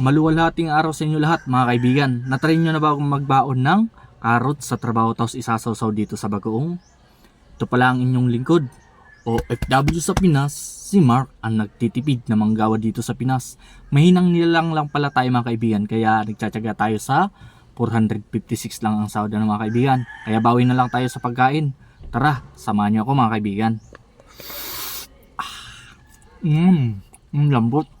Maluwalhating araw sa inyo lahat mga kaibigan. Natry nyo na ba akong magbaon ng karot sa trabaho tapos isasawsaw dito sa bagoong? Ito pala ang inyong lingkod. O FW sa Pinas, si Mark ang nagtitipid na manggawa dito sa Pinas. Mahinang nilang lang pala tayo mga kaibigan kaya nagtsatsaga tayo sa 456 lang ang sahod ng mga kaibigan. Kaya bawi na lang tayo sa pagkain. Tara, samahan niyo ako mga kaibigan. Mmm, mm, lambot. Mm.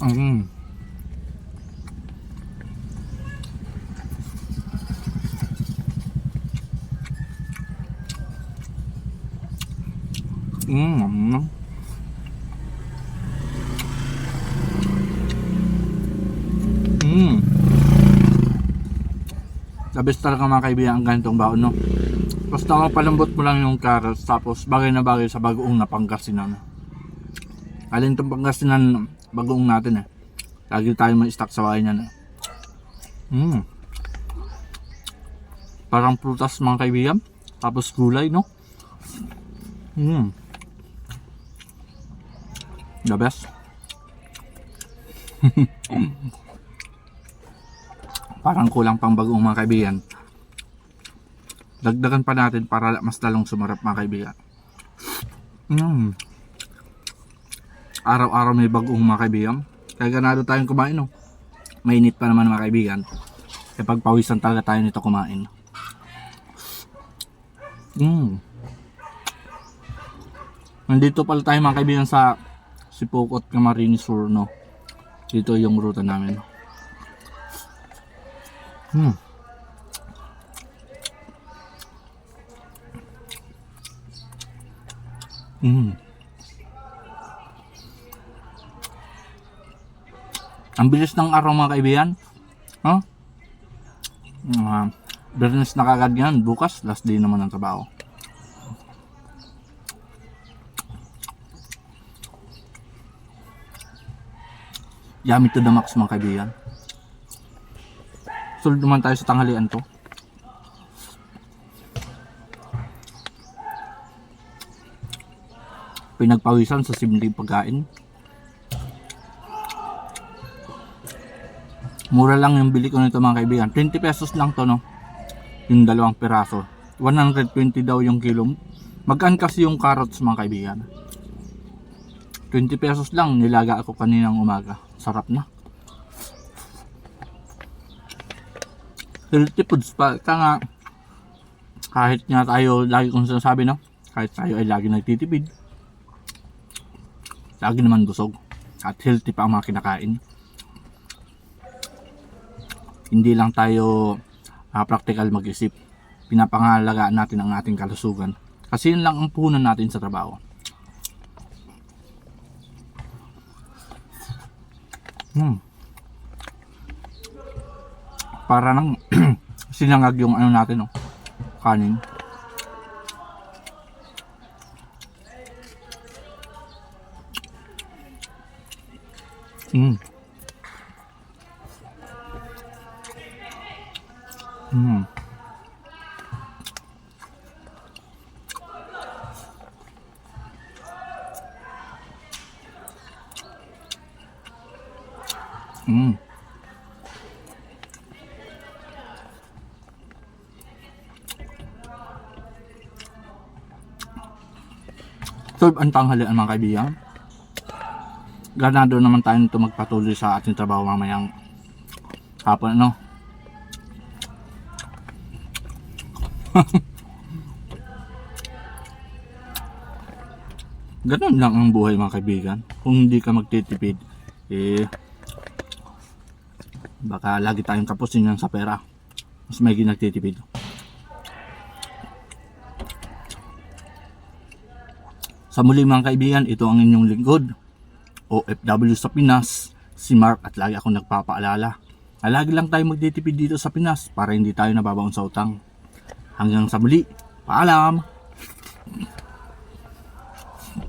Mm. Mm. Mm. The best talaga mga kaibigan ang ganitong baon, no? Basta mapalambot mo lang yung carrots tapos bagay na bagay sa bagoong na Pangasinan. Alin itong Pangasinan bagoong natin eh. Lagi tayo may stock sa bahay niyan eh. Mm. Parang prutas mga kaibigan. Tapos gulay, no? Mm. The best. Parang kulang pang bagoong mga kaibigan. Dagdagan pa natin para mas lalong sumarap mga kaibigan. Mm. Araw-araw may bagoong mga kaibigan. Kaya ganado tayong kumain no. Mainit pa naman mga kaibigan. Kaya pagpawisan talaga tayo nito kumain. Mm. Nandito pala tayo mga kaibigan sa Sipokot Camarines Sur no. Dito yung ruta namin. Hmm. Mm. Ang bilis ng araw mga kaibigan. Huh? Uh, Bernes na kagad yan. Bukas, last day naman ng trabaho. Yummy to the max mga kaibigan. Sulod naman tayo sa tanghalian to. Pinagpawisan sa simpleng pagkain. Mura lang yung bili ko nito mga kaibigan. 20 pesos lang to no. Yung dalawang piraso. 120 daw yung kilo. Magkaan kasi yung carrots mga kaibigan. 20 pesos lang nilaga ako kaninang umaga. Sarap na. Healthy foods pa. Kaya nga, kahit nga tayo, lagi kong sinasabi no, kahit tayo ay lagi nagtitipid, lagi naman busog. At healthy pa ang mga kinakain. Hindi lang tayo ah, practical mag-isip. Pinapangalagaan natin ang ating kalusugan. Kasi yun lang ang puhunan natin sa trabaho. Hmm. Para nang sinangag yung ano natin, no? Kanin. Mm. Mm. Mm. So, ang tanghalian mga kaibigan. Ganado naman tayo nito magpatuloy sa ating trabaho mamayang hapon, ano? Ganun lang ang buhay mga kaibigan. Kung hindi ka magtitipid, eh, baka lagi tayong kapusin yan sa pera. Mas may nagtitipid. Sa muli mga kaibigan, ito ang inyong lingkod. OFW sa Pinas, si Mark at lagi akong nagpapaalala. Na lagi lang tayo magtitipid dito sa Pinas para hindi tayo nababaon sa utang. Hanggang sa muli, paalam!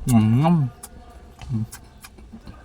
Mm.